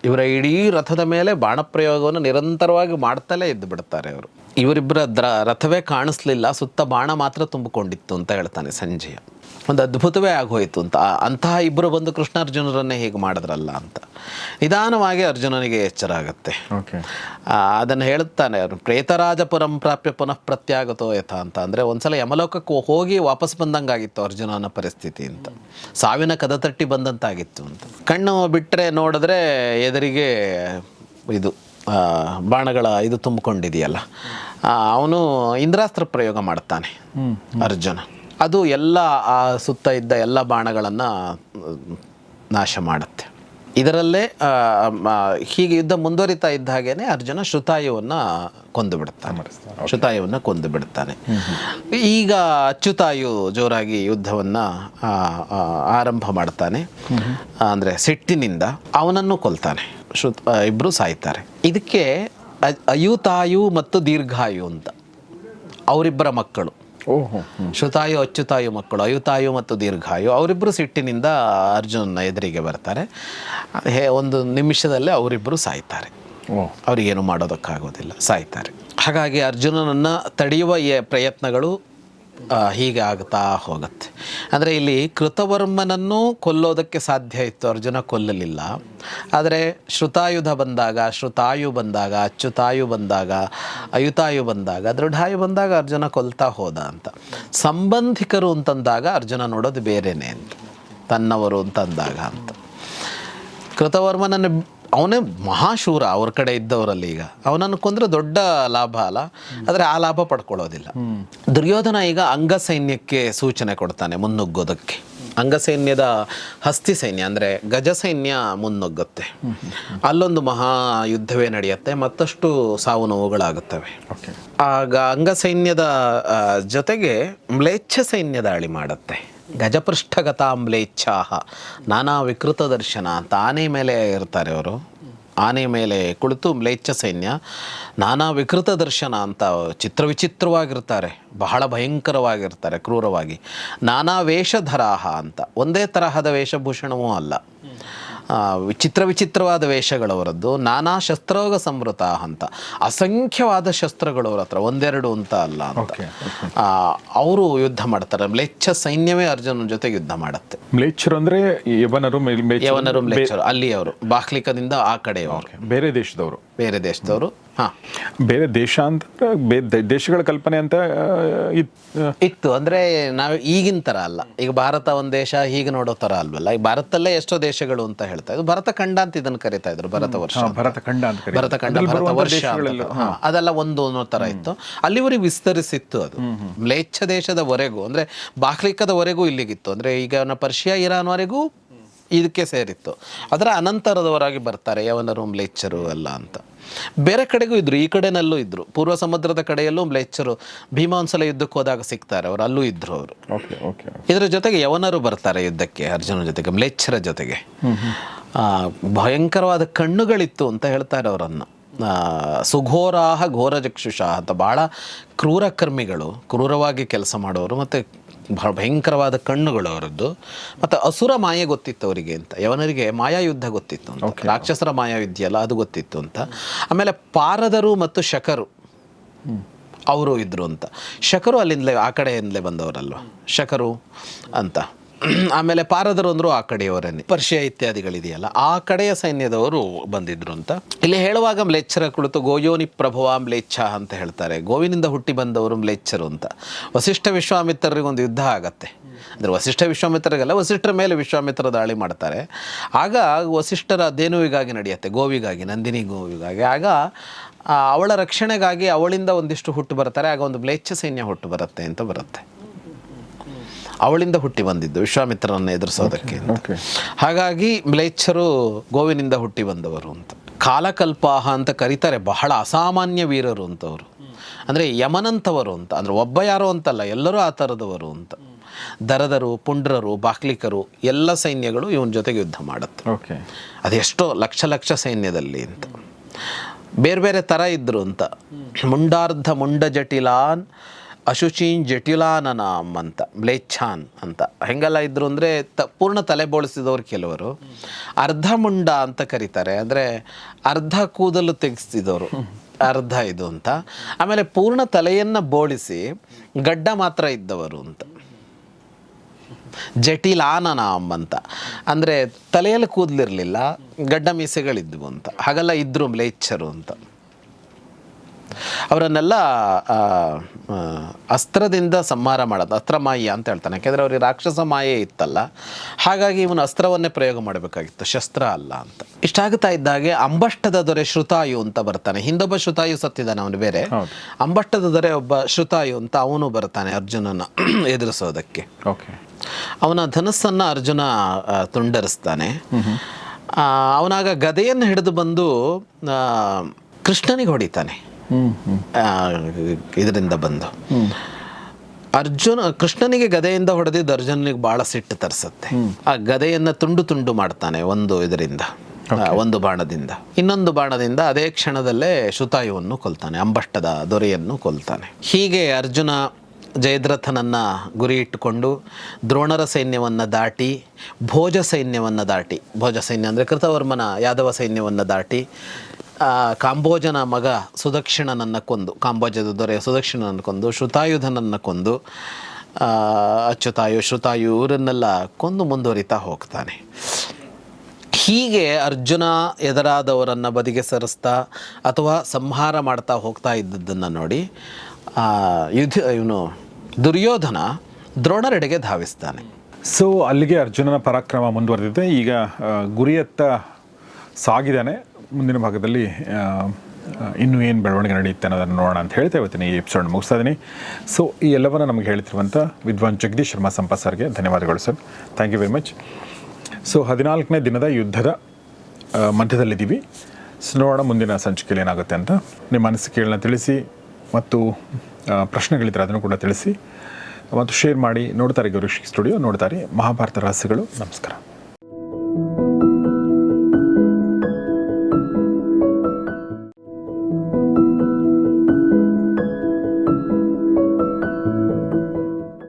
ಇವರ ಇಡೀ ರಥದ ಮೇಲೆ ಬಾಣಪ್ರಯೋಗವನ್ನು ನಿರಂತರವಾಗಿ ಮಾಡ್ತಲೇ ಇದ್ದು ಬಿಡ್ತಾರೆ ಅವರು ಇವರಿಬ್ಬರ ದ್ರ ರಥವೇ ಕಾಣಿಸ್ಲಿಲ್ಲ ಸುತ್ತ ಬಾಣ ಮಾತ್ರ ತುಂಬಿಕೊಂಡಿತ್ತು ಅಂತ ಹೇಳ್ತಾನೆ ಸಂಜೆಯ. ಒಂದು ಅದ್ಭುತವೇ ಆಗೋಯಿತು ಅಂತ. ಅಂತಹ ಇಬ್ಬರು ಬಂದು ಕೃಷ್ಣಾರ್ಜುನರನ್ನೇ ಹೀಗೆ ಮಾಡಿದ್ರಲ್ಲ ಅಂತ. ನಿಧಾನವಾಗಿ ಅರ್ಜುನನಿಗೆ ಎಚ್ಚರ ಆಗುತ್ತೆ. ಅದನ್ನು ಹೇಳುತ್ತಾನೆ ಪ್ರೇತರಾಜ ಪ್ರೇತರಾಜಪುರಂ ಪ್ರಾಪ್ಯ ಪುನಃ ಪ್ರತ್ಯಾಗತೋ ಯಥ ಅಂತ. ಅಂದರೆ ಒಂದ್ಸಲ ಯಮಲೋಕಕ್ಕೆ ಹೋಗಿ ವಾಪಸ್ ಬಂದಂಗಾಗಿತ್ತು ಅರ್ಜುನನ ಪರಿಸ್ಥಿತಿ ಅಂತ. ಸಾವಿನ ಕದ ತಟ್ಟಿ ಬಂದಂತಾಗಿತ್ತು ಅಂತ. ಕಣ್ಣು ಬಿಟ್ಟರೆ ನೋಡಿದ್ರೆ ಎದುರಿಗೆ ಇದು ಬಾಣಗಳ ಇದು ತುಂಬಿಕೊಂಡಿದೆಯಲ್ಲ. ಅವನು ಇಂದ್ರಾಸ್ತ್ರ ಪ್ರಯೋಗ ಮಾಡ್ತಾನೆ ಅರ್ಜುನ. ಅದು ಎಲ್ಲ ಆ ಸುತ್ತ ಇದ್ದ ಎಲ್ಲ ಬಾಣಗಳನ್ನು ನಾಶ ಮಾಡುತ್ತೆ. ಇದರಲ್ಲೇ ಹೀಗೆ ಯುದ್ಧ ಮುಂದುವರಿತಾ ಇದ್ದ ಹಾಗೇನೆ ಅರ್ಜುನ ಶ್ರುತಾಯುವನ್ನು ಕೊಂದು ಬಿಡುತ್ತಾನೆ. ಶ್ರುತಾಯುವನ್ನು ಕೊಂದು ಬಿಡುತ್ತಾನೆ. ಈಗ ಅಚ್ಯುತಾಯು ಜೋರಾಗಿ ಯುದ್ಧವನ್ನು ಆರಂಭ ಮಾಡ್ತಾನೆ. ಅಂದರೆ ಸಿಟ್ಟಿನಿಂದ ಅವನನ್ನು ಕೊಲ್ತಾನೆ. ಶ್ರುತ ಇಬ್ಬರು ಸಾಯ್ತಾರೆ. ಇದಕ್ಕೆ ಅಯುತಾಯು ಮತ್ತು ದೀರ್ಘಾಯು ಅಂತ. ಅವರಿಬ್ಬರ ಮಕ್ಕಳು. ಓಹೋ ಶ್ರುತಾಯು ಅಚ್ಯುತಾಯು ಮಕ್ಕಳು ಅಯುತಾಯು ಮತ್ತು ದೀರ್ಘಾಯು ಅವರಿಬ್ಬರು ಸಿಟ್ಟಿನಿಂದ ಅರ್ಜುನನ ಎದುರಿಗೆ ಬರ್ತಾರೆ. ಹೇ ಒಂದು ನಿಮಿಷದಲ್ಲೇ ಅವರಿಬ್ಬರು ಸಾಯ್ತಾರೆ. ಅವ್ರಿಗೇನು ಅವರಿಗೇನು ಮಾಡೋದಕ್ಕಾಗೋದಿಲ್ಲ ಸಾಯ್ತಾರೆ. ಹಾಗಾಗಿ ಅರ್ಜುನನನ್ನು ತಡೆಯುವ ಪ್ರಯತ್ನಗಳು ಹೀಗೆ ಆಗ್ತಾ ಹೋಗುತ್ತೆ. ಅಂದರೆ ಇಲ್ಲಿ ಕೃತವರ್ಮನನ್ನು ಕೊಲ್ಲೋದಕ್ಕೆ ಸಾಧ್ಯ ಇತ್ತು, ಅರ್ಜುನ ಕೊಲ್ಲಲಿಲ್ಲ. ಆದರೆ ಶ್ರುತಾಯುಧ ಬಂದಾಗ, ಶ್ರುತಾಯು ಬಂದಾಗ, ಅಚ್ಯುತಾಯು ಬಂದಾಗ, ಅಯುತಾಯು ಬಂದಾಗ, ದೃಢಾಯು ಬಂದಾಗ ಅರ್ಜುನ ಕೊಲ್ತಾ ಹೋದ ಅಂತ. ಸಂಬಂಧಿಕರು ಅಂತಂದಾಗ ಅರ್ಜುನ ನೋಡೋದು ಬೇರೆನೇ ಅಂತ, ತನ್ನವರು ಅಂತಂದಾಗ ಅಂತ. ಕೃತವರ್ಮನನ್ನು ಅವನೇ ಮಹಾಶೂರ ಅವ್ರ ಕಡೆ ಇದ್ದವರಲ್ಲಿ ಈಗ. ಅವನನ್ನು ಕೊಂದ್ರೆ ದೊಡ್ಡ ಲಾಭ ಅಲ್ಲ. ಆದರೆ ಆ ಲಾಭ ಪಡ್ಕೊಳ್ಳೋದಿಲ್ಲ. ದುರ್ಯೋಧನ ಈಗ ಅಂಗ ಸೈನ್ಯಕ್ಕೆ ಸೂಚನೆ ಕೊಡ್ತಾನೆ ಮುನ್ನುಗ್ಗೋದಕ್ಕೆ. ಅಂಗಸೈನ್ಯದ ಹಸ್ತಿ ಸೈನ್ಯ ಅಂದರೆ ಗಜ ಸೈನ್ಯ ಮುನ್ನುಗ್ಗುತ್ತೆ. ಅಲ್ಲೊಂದು ಮಹಾ ಯುದ್ಧವೇ ನಡೆಯುತ್ತೆ ಮತ್ತಷ್ಟು ಸಾವು ನೋವುಗಳಾಗುತ್ತವೆ. ಆಗ ಅಂಗಸೈನ್ಯದ ಜೊತೆಗೆ ಮ್ಲೇಚ್ಛ ಸೈನ್ಯ ದಾಳಿ ಮಾಡುತ್ತೆ. ಗಜಪೃಷ್ಠಗತ ಮ್ಲೇಚ್ಛಾಹ ನಾನಾ ವಿಕೃತ ದರ್ಶನ ಅಂತ ಆನೆ ಮೇಲೆ ಇರ್ತಾರೆ ಅವರು. ಆನೆ ಮೇಲೆ ಕುಳಿತು ಮ್ಲೇಚ್ಛ ಸೈನ್ಯ. ನಾನಾ ವಿಕೃತ ದರ್ಶನ ಅಂತ ಚಿತ್ರವಿಚಿತ್ರವಾಗಿರ್ತಾರೆ. ಬಹಳ ಭಯಂಕರವಾಗಿರ್ತಾರೆ, ಕ್ರೂರವಾಗಿ. ನಾನಾ ವೇಷಧರಾಹ ಅಂತ. ಒಂದೇ ತರಹದ ವೇಷಭೂಷಣವೂ ಅಲ್ಲ. ವಿಚಿತ್ರ ವಿಚಿತ್ರವಾದ ವೇಷಗಳವರದ್ದು ನಾನಾ ಶಸ್ತ್ರೋಗ ಸಮೃತ ಅಂತ. ಅಸಂಖ್ಯವಾದ ಶಸ್ತ್ರಗಳು ಅವ್ರ ಹತ್ರ. ಒಂದೆರಡು ಅಂತ ಅಲ್ಲ ಅಂತ. ಅವರು ಯುದ್ಧ ಮಾಡ್ತಾರೆ. ಮ್ಲೇಚ್ಛ ಸೈನ್ಯವೇ ಅರ್ಜುನನ ಜೊತೆ ಯುದ್ಧ ಮಾಡುತ್ತೆ. ಮ್ಲೇಚ್ಛರು ಅಂದ್ರೆ ಯವನರು ಯವನರು ಮ್ಲೇಚ್ಛರು. ಅಲ್ಲಿಯವರು. ಬಾಹ್ಲಿಕದಿಂದ ಆ ಕಡೆಯವರು. ಬೇರೆ ದೇಶದವರು. ಬೇರೆ ದೇಶದವರು. ಹಾ. ಬೇರೆ ದೇಶ ಅಂತ ದೇಶಗಳ ಕಲ್ಪನೆ ಅಂತ ಇತ್ತು. ಅಂದ್ರೆ ನಾವು ಈಗಿನ ತರ ಅಲ್ಲ. ಈಗ ಭಾರತ ಒಂದ್ ದೇಶ ಹೀಗೆ ನೋಡೋ ತರ ಅಲ್ವಲ್ಲ? ಈಗ ಭಾರತದಲ್ಲೇ ಎಷ್ಟೋ ದೇಶಗಳು ಅಂತ ಹೇಳ್ತಾ ಇದ್ರು. ಭರತ ಖಂಡ ಅಂತ ಇದನ್ನ ಕರಿತಾ ಇದ್ರು ಭರತ ವರ್ಷ ಭರತ ಖಂಡ ಅಂತ. ಭರತ ಖಂಡ ಭರತ ವರ್ಷ ಅದೆಲ್ಲ ಒಂದು ಅನ್ನೋ ತರ ಇತ್ತು. ಅಲ್ಲಿವರೆಗೆ ವಿಸ್ತರಿಸಿತ್ತು ಅದು. ಮ್ಲೇಚ್ಛ ದೇಶದವರೆಗೂ ಅಂದ್ರೆ ಬಾಹ್ಲಿಕದವರೆಗೂ ಇಲ್ಲಿಗಿತ್ತು. ಅಂದ್ರೆ ಈಗ ಪರ್ಷಿಯಾ ಇರಾನ್ವರೆಗೂ ಇದಕ್ಕೆ ಸೇರಿತ್ತು. ಅದರ ಅನಂತರದವರಾಗಿ ಬರ್ತಾರೆ ಯವನರು ಮ್ಲೇಚ್ಛರು ಅಲ್ಲ ಅಂತ. ಬೇರೆ ಕಡೆಗೂ ಇದ್ರು ಈ ಕಡೆನಲ್ಲೂ ಇದ್ರು. ಪೂರ್ವ ಸಮುದ್ರದ ಕಡೆಯಲ್ಲೂ ಮ್ಲೇಚ್ಛರು ಭೀಮಾಂಸಲ ಒಂದ್ಸಲ ಯುದ್ಧಕ್ಕೆ ಹೋದಾಗ ಸಿಗ್ತಾರೆ ಅವರು ಅಲ್ಲೂ ಇದ್ರು ಅವರು. ಓಕೆ ಓಕೆ ಇದರ ಜೊತೆಗೆ ಯವನರು ಬರ್ತಾರೆ ಯುದ್ಧಕ್ಕೆ ಅರ್ಜುನ ಜೊತೆಗೆ ಮ್ಲೇಚ್ಛರ ಜೊತೆಗೆ. ಭಯಂಕರವಾದ ಕಣ್ಣುಗಳಿತ್ತು ಅಂತ ಹೇಳ್ತಾರೆ ಅವರನ್ನು. ಸುಘೋರಾಹ ಘೋರ ಚಕ್ಷುಷ ಅಂತ ಭಾಳ ಕ್ರೂರಕರ್ಮಿಗಳು ಕ್ರೂರವಾಗಿ ಕೆಲಸ ಮಾಡೋರು ಮತ್ತು ಬಹಳ ಭಯಂಕರವಾದ ಕಣ್ಣುಗಳು ಅವರದ್ದು. ಮತ್ತು ಅಸುರ ಮಾಯೆ ಗೊತ್ತಿತ್ತು ಅವರಿಗೆ ಅಂತ. ಯವನರಿಗೆ ಮಾಯಾ ಯುದ್ಧ ಗೊತ್ತಿತ್ತು ಅಂತ. ರಾಕ್ಷಸರ ಮಾಯಾ ವಿದ್ಯೆ ಅಲ್ಲ ಅದು ಗೊತ್ತಿತ್ತು ಅಂತ. ಆಮೇಲೆ ಪಾರದರು ಮತ್ತು ಶಕರು ಅವರು ಇದ್ದರು ಅಂತ. ಶಕರು ಅಲ್ಲಿಂದಲೇ ಆ ಕಡೆಯಿಂದಲೇ ಬಂದವರಲ್ವ? ಶಕರು ಅಂತ. ಆಮೇಲೆ ಪಾರದರು ಅಂದರು ಆ ಕಡೆಯವರನ್ನೇ ಪರ್ಷಿಯ ಇತ್ಯಾದಿಗಳಿದೆಯಲ್ಲ, ಆ ಕಡೆಯ ಸೈನ್ಯದವರು ಬಂದಿದ್ರು ಅಂತ. ಇಲ್ಲಿ ಹೇಳುವಾಗ ಮ್ಲೇಚ್ಛರ ಕುಳಿತು ಗೋಯೋನಿ ಪ್ರಭವ ಮ್ಲೇಚ್ಛ ಅಂತ ಹೇಳ್ತಾರೆ. ಗೋವಿನಿಂದ ಹುಟ್ಟಿ ಬಂದವರು ಮ್ಲೇಚ್ಛರು ಅಂತ. ವಸಿಷ್ಠ ವಿಶ್ವಾಮಿತ್ರರಿಗೊಂದು ಯುದ್ಧ ಆಗತ್ತೆ. ಅಂದರೆ ವಸಿಷ್ಠ ವಿಶ್ವಾಮಿತ್ರರಿಗೆಲ್ಲ, ವಸಿಷ್ಠರ ಮೇಲೆ ವಿಶ್ವಾಮಿತ್ರ ದಾಳಿ ಮಾಡ್ತಾರೆ. ಆಗ ವಸಿಷ್ಠರ ಧೇನುವಿಗಾಗಿ ನಡೆಯುತ್ತೆ, ಗೋವಿಗಾಗಿ, ನಂದಿನಿ ಗೋವಿಗಾಗಿ. ಆಗ ಅವಳ ರಕ್ಷಣೆಗಾಗಿ ಅವಳಿಂದ ಒಂದಿಷ್ಟು ಹುಟ್ಟು ಬರ್ತಾರೆ ಆಗ ಒಂದು ಮ್ಲೇಚ್ಛ ಸೈನ್ಯ ಹುಟ್ಟು ಬರುತ್ತೆ ಅಂತ ಬರುತ್ತೆ. ಅವಳಿಂದ ಹುಟ್ಟಿ ಬಂದಿದ್ದು ವಿಶ್ವಾಮಿತ್ರನನ್ನು ಎದುರಿಸೋದಕ್ಕೆ ಅಂತ. ಹಾಗಾಗಿ ಮ್ಲೇಚ್ಛರು ಗೋವಿನಿಂದ ಹುಟ್ಟಿ ಬಂದವರು ಅಂತ. ಕಾಲಕಲ್ಪಾಹ ಅಂತ ಕರೀತಾರೆ ಬಹಳ ಅಸಾಮಾನ್ಯ ವೀರರು ಅಂತವರು ಅಂದರೆ ಯಮನಂತವರು ಅಂತ ಅಂದರೆ ಒಬ್ಬ ಯಾರೋ ಅಂತಲ್ಲ ಎಲ್ಲರೂ ಆ ಥರದವರು ಅಂತ. ದರದರು ಪುಂಡ್ರರು ಬಾಕ್ಲಿಕರು ಎಲ್ಲ ಸೈನ್ಯಗಳು ಇವನ ಜೊತೆಗೆ ಯುದ್ಧ ಮಾಡುತ್ತೆ. ಓಕೆ ಅದೆಷ್ಟೋ ಲಕ್ಷ ಲಕ್ಷ ಸೈನ್ಯದಲ್ಲಿ ಅಂತ. ಬೇರೆ ಬೇರೆ ಥರ ಇದ್ದರು ಅಂತ. ಮುಂಡಾರ್ಧ ಮುಂಡ ಜಟಿಲಾನ್ ಅಶುಚೀನ್ ಜಟಿಲಾನನಾಮ್ ಅಂತ ಮ್ಲೇಚ್ಛಾನ್ ಅಂತ. ಹೆಂಗೆಲ್ಲ ಇದ್ರು ಅಂದರೆ ತ, ಪೂರ್ಣ ತಲೆ ಬೋಳಿಸಿದವರು ಕೆಲವರು. ಅರ್ಧ ಮುಂಡ ಅಂತ ಕರೀತಾರೆ. ಅಂದರೆ ಅರ್ಧ ಕೂದಲು ತೆಗೆಸ್ತಿದ್ದವರು ಅರ್ಧ ಇದು ಅಂತ. ಆಮೇಲೆ ಪೂರ್ಣ ತಲೆಯನ್ನು ಬೋಳಿಸಿ ಗಡ್ಡ ಮಾತ್ರ ಇದ್ದವರು ಅಂತ. ಜಟಿಲಾನನಾಮ್ ಅಂತ. ಅಂದರೆ ತಲೆಯಲ್ಲಿ ಕೂದಲಿರಲಿಲ್ಲ, ಗಡ್ಡ ಮೀಸೆಗಳಿದ್ವು ಅಂತ. ಹಾಗೆಲ್ಲ ಇದ್ದರು ಮ್ಲೇಚ್ಛರು ಅಂತ. ಅವರನ್ನೆಲ್ಲ ಅಸ್ತ್ರದಿಂದ ಸಂಹಾರ ಮಾಡೋದು ಅಸ್ತ್ರ ಮಾಯ ಅಂತ ಹೇಳ್ತಾನೆ. ಯಾಕೆಂದರೆ ಅವ್ರಿಗೆ ರಾಕ್ಷಸ ಮಾಯೆ ಇತ್ತಲ್ಲ. ಹಾಗಾಗಿ ಇವನು ಅಸ್ತ್ರವನ್ನೇ ಪ್ರಯೋಗ ಮಾಡಬೇಕಾಗಿತ್ತು ಶಸ್ತ್ರ ಅಲ್ಲ ಅಂತ. ಇಷ್ಟಾಗುತ್ತಾ ಇದ್ದಾಗೆ ಅಂಬಷ್ಟದ ದೊರೆ ಶ್ರುತಾಯು ಅಂತ ಬರ್ತಾನೆ. ಹಿಂದೊಬ್ಬ ಶ್ರುತಾಯು ಸತ್ತಿದ್ದಾನೆ ಅವನು ಬೇರೆ. ಅಂಬಷ್ಟದ ದೊರೆ ಒಬ್ಬ ಶ್ರುತಾಯು ಅಂತ ಅವನು ಬರ್ತಾನೆ ಅರ್ಜುನನ ಎದುರಿಸೋದಕ್ಕೆ. ಓಕೆ. ಅವನ ಧನಸ್ಸನ್ನು ಅರ್ಜುನ ತುಂಡರಿಸ್ತಾನೆ. ಅವನಾಗ ಗದೆಯನ್ನು ಹಿಡಿದು ಬಂದು ಕೃಷ್ಣನಿಗೆ ಹೊಡಿತಾನೆ. ಇದರಿಂದ ಬಂದು. ಅರ್ಜುನ ಕೃಷ್ಣನಿಗೆ ಗದೆಯಿಂದ ಹೊಡೆದಿದ್ದು ಅರ್ಜುನನಿಗೆ ಬಹಳ ಸಿಟ್ಟು ತರಿಸುತ್ತೆ. ಆ ಗದೆಯನ್ನು ತುಂಡು ತುಂಡು ಮಾಡ್ತಾನೆ ಒಂದು ಇದರಿಂದ ಒಂದು ಬಾಣದಿಂದ. ಇನ್ನೊಂದು ಬಾಣದಿಂದ ಅದೇ ಕ್ಷಣದಲ್ಲೇ ಶುತಾಯುವನ್ನು ಕೊಲ್ತಾನೆ ಅಂಬಷ್ಟದ ದೊರೆಯನ್ನು ಕೊಲ್ತಾನೆ. ಹೀಗೆ ಅರ್ಜುನ ಜಯದ್ರಥನನ್ನ ಗುರಿ ಇಟ್ಟುಕೊಂಡು ದ್ರೋಣರ ಸೈನ್ಯವನ್ನು ದಾಟಿ ಭೋಜ ಸೈನ್ಯವನ್ನು ದಾಟಿ ಭೋಜ ಸೈನ್ಯ ಅಂದರೆ ಕೃತವರ್ಮನ ಯಾದವ ಸೈನ್ಯವನ್ನು ದಾಟಿ ಕಾಂಬೋಜನ ಮಗ ಸುದಕ್ಷಿಣನನ್ನು ಕೊಂದು, ಕಾಂಬೋಜದ ದೊರೆ ಸುದಕ್ಷಿಣನನ್ನು ಕೊಂದು, ಶ್ರುತಾಯುಧನನ್ನು ಕೊಂದು ಅಚ್ಚುತಾಯು, ಶ್ರುತಾಯು ಇವರನ್ನೆಲ್ಲ ಕೊಂದು ಮುಂದುವರಿತಾ ಹೋಗ್ತಾನೆ. ಹೀಗೆ ಅರ್ಜುನ ಎದುರಾದವರನ್ನು ಬದಿಗೆ ಸರಿಸ್ತಾ ಅಥವಾ ಸಂಹಾರ ಮಾಡ್ತಾ ಹೋಗ್ತಾ ಇದ್ದದ್ದನ್ನು ನೋಡಿ ಯುಧ ಇವನು ದುರ್ಯೋಧನ ದ್ರೋಣರೆಡೆಗೆ ಧಾವಿಸ್ತಾನೆ. ಸೊ ಅಲ್ಲಿಗೆ ಅರ್ಜುನನ ಪರಾಕ್ರಮ ಮುಂದುವರೆದಿದೆ. ಈಗ ಗುರಿಯತ್ತ ಸಾಗಿದ್ದಾನೆ ಮುಂದಿನ ಭಾಗದಲ್ಲಿ ಇನ್ನೂ ಏನು ಬೆಳವಣಿಗೆ ನಡೆಯುತ್ತೆ ಅನ್ನೋದನ್ನು ನೋಡೋಣ ಅಂತ ಹೇಳ್ತಾ ಇವತ್ತಿನ ಈ ಎಪಿಸೋಡ್ ಮುಗಿಸ್ತಾ ಇದ್ದೀನಿ ಸೊ ಈ ಎಲ್ಲವನ್ನು ನಮಗೆ ಹೇಳ್ತಿರುವಂಥ ವಿದ್ವಾನ್ ಜಗದೀಶ್ ಶರ್ಮಾ ಸಂಪತ್ ಸರ್ಗೆ ಧನ್ಯವಾದಗಳು sir thank you very much so ಹದಿನಾಲ್ಕನೇ ದಿನದ ಯುದ್ಧದ ಮಧ್ಯದಲ್ಲಿದ್ದೀವಿ. ಸೊ ನೋಡೋಣ ಮುಂದಿನ ಸಂಚಿಕೆಯಲ್ಲಿ ಏನಾಗುತ್ತೆ ಅಂತ. ನಿಮ್ಮ ಅನಿಸಿಕೆಗಳನ್ನ ತಿಳಿಸಿ ಮತ್ತು ಪ್ರಶ್ನೆಗಳಿದ್ದರೆ ಅದನ್ನು ಕೂಡ ತಿಳಿಸಿ. ಮತ್ತು ಶೇರ್ ಮಾಡಿ, ನೋಡ್ತಾರೆ ಗೌರೀಶ್ ಸ್ಟುಡಿಯೋ ನೋಡ್ತಾರೆ ಮಹಾಭಾರತ ರಹಸ್ಯಗಳು. ನಮಸ್ಕಾರ.